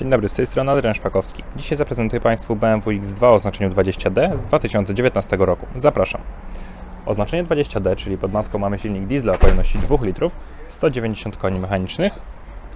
Dzień dobry, z tej strony Adrian Szpakowski. Dzisiaj zaprezentuję Państwu BMW X2 o oznaczeniu 20D z 2019 roku. Zapraszam. Oznaczenie 20D, czyli pod maską mamy silnik diesla o pojemności 2 litrów, 190 koni mechanicznych,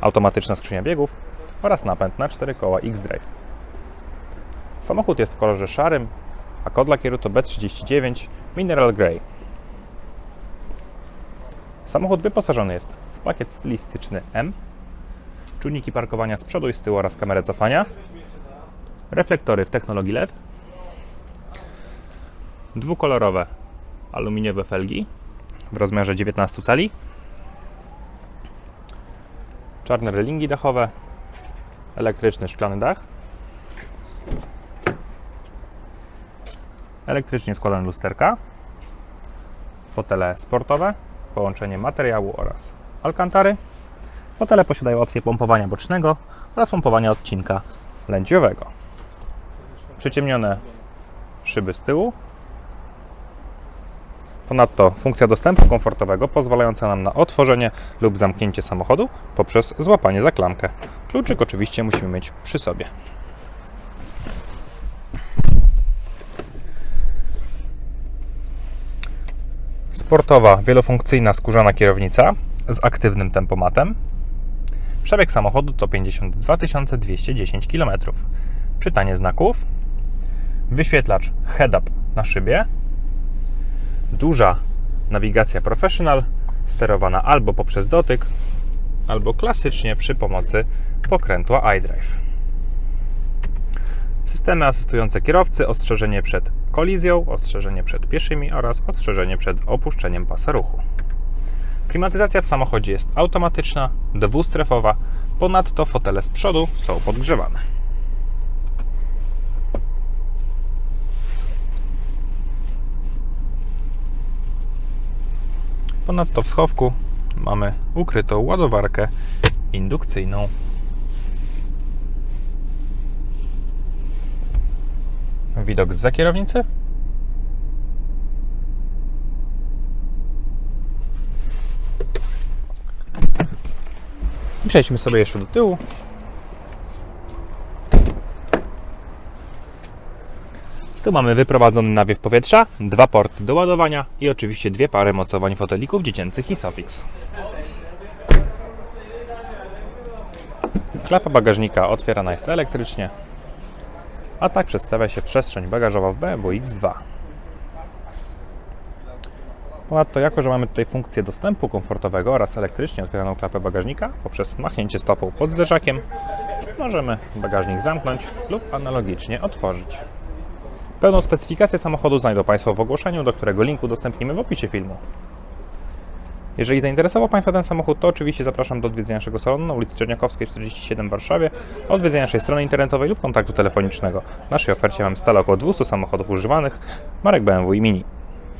automatyczna skrzynia biegów oraz napęd na 4 koła X-Drive. Samochód jest w kolorze szarym, a kod lakieru to B39 Mineral Grey. Samochód wyposażony jest w pakiet stylistyczny M, czujniki parkowania z przodu i z tyłu oraz kamerę cofania, reflektory w technologii LED, dwukolorowe aluminiowe felgi w rozmiarze 19 cali, czarne relingi dachowe, elektryczny szklany dach, elektrycznie składane lusterka, fotele sportowe, połączenie materiału oraz alkantary. Fotele posiadają opcję pompowania bocznego oraz pompowania odcinka lędźwiowego. Przyciemnione szyby z tyłu. Ponadto funkcja dostępu komfortowego pozwalająca nam na otworzenie lub zamknięcie samochodu poprzez złapanie za klamkę. Kluczyk oczywiście musimy mieć przy sobie. Sportowa, wielofunkcyjna skórzana kierownica z aktywnym tempomatem. Przebieg samochodu to 52 210 km. Czytanie znaków. Wyświetlacz head-up na szybie. Duża nawigacja professional, sterowana albo poprzez dotyk, albo klasycznie przy pomocy pokrętła iDrive. Systemy asystujące kierowcy, ostrzeżenie przed kolizją, ostrzeżenie przed pieszymi oraz ostrzeżenie przed opuszczeniem pasa ruchu. Klimatyzacja w samochodzie jest automatyczna, dwustrefowa, ponadto fotele z przodu są podgrzewane. Ponadto w schowku mamy ukrytą ładowarkę indukcyjną. Widok z kierownicy. Przejdźmy sobie jeszcze do tyłu. Tyłu mamy wyprowadzony nawiew powietrza, dwa porty do ładowania i oczywiście dwie pary mocowań fotelików dziecięcych i Sofix. Klapa bagażnika otwierana jest elektrycznie, a tak przedstawia się przestrzeń bagażowa w BMW X2. Ponadto, jako że mamy tutaj funkcję dostępu komfortowego oraz elektrycznie otwieraną klapę bagażnika, poprzez machnięcie stopą pod zderzakiem możemy bagażnik zamknąć lub analogicznie otworzyć. Pełną specyfikację samochodu znajdą Państwo w ogłoszeniu, do którego linku udostępnimy w opisie filmu. Jeżeli zainteresował Państwa ten samochód, to oczywiście zapraszam do odwiedzenia naszego salonu na ulicy Czerniakowskiej 47 w Warszawie, odwiedzenia naszej strony internetowej lub kontaktu telefonicznego. W naszej ofercie mamy stale około 200 samochodów używanych, marek BMW i Mini.